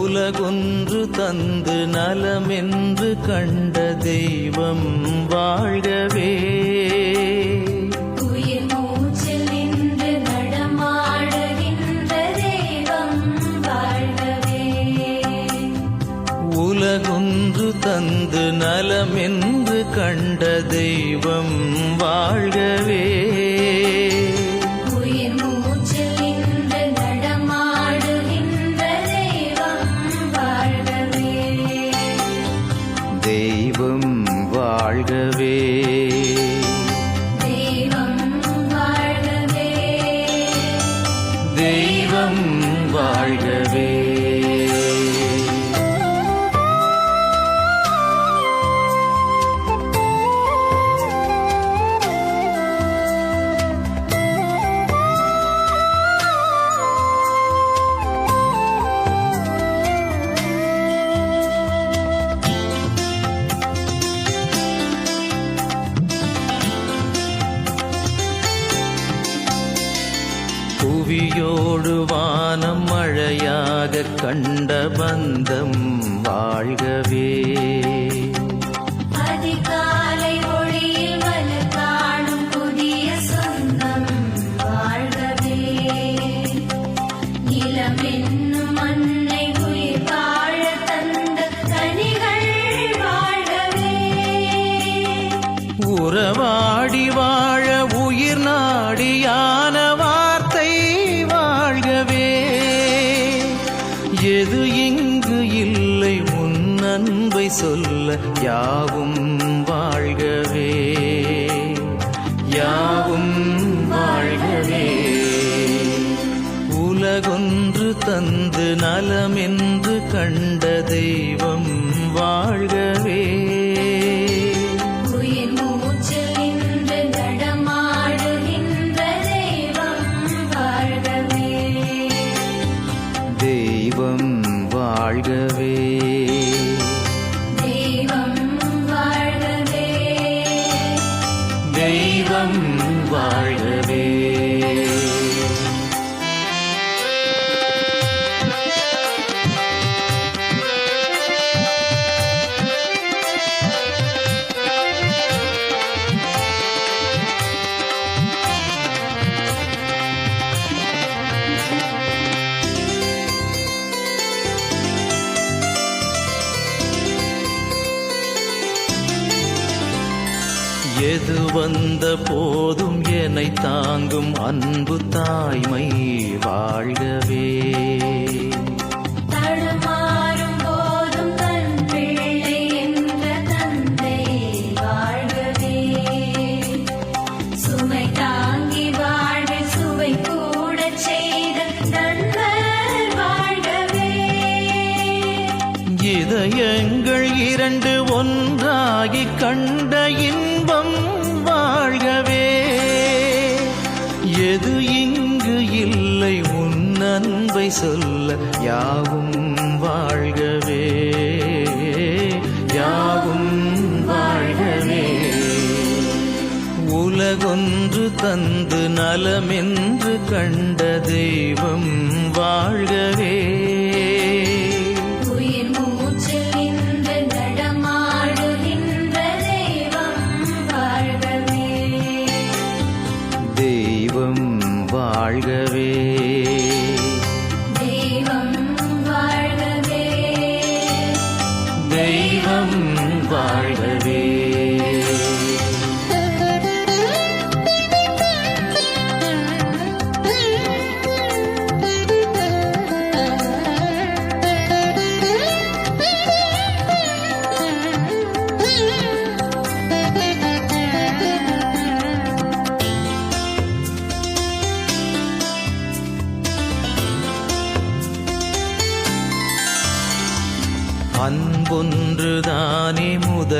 உலகொன்று தந்து நலமென்று கண்ட தெய்வம் வாழ்கவே. உலகொன்று தந்து நலமென்று கண்ட தெய்வம் வாழ்கவே. வாழ்கவே புவியோடு வானம் மழையாக கண்ட பந்தம் வாழ்கவே. எது இங்கு இல்லை உன் அன்பை சொல்ல யாவும் வாழ்கவே. யாவும் வாழ்கவே. உலகொன்று தந்து நலமென்று கண்ட தெய்வம் வாழ்கவே. எது வந்த போதும் என்னை தாங்கும் அன்பு தாய்மை வாழ்கவே. கண்ட இன்பம் வாழ்கவே. எது இங்கு இல்லை உன் அன்பை சொல்ல யாவும் வாழ்கவே. யாவும் வாழ்கவே. உலகொன்று தந்து நலமென்று கண்ட தெய்வம் வாழ்கவே.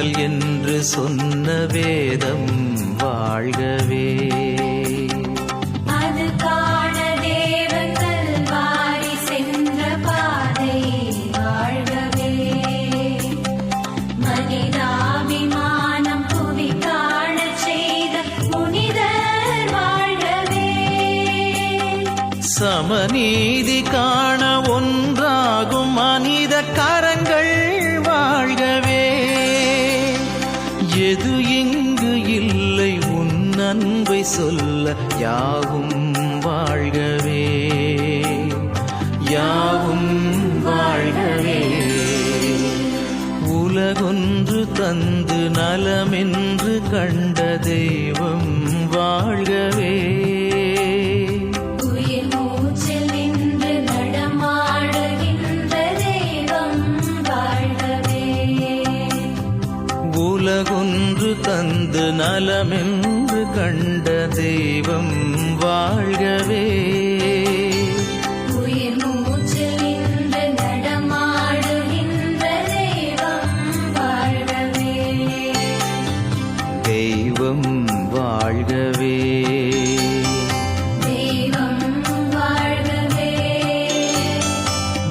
முதல் என்று சொன்ன வேதம் வாழ்கவே. அது காண சொல்ல யாவும் வாழ்கவே. யாவும் வாழ்கவே. உலகொன்று தந்து நலமென்று கண்ட தந்து நலமென்று கண்ட தெய்வம் வாழ்கவே. தெய்வம் வாழ்கவே.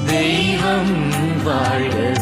தெய்வம் வாழ்கவே.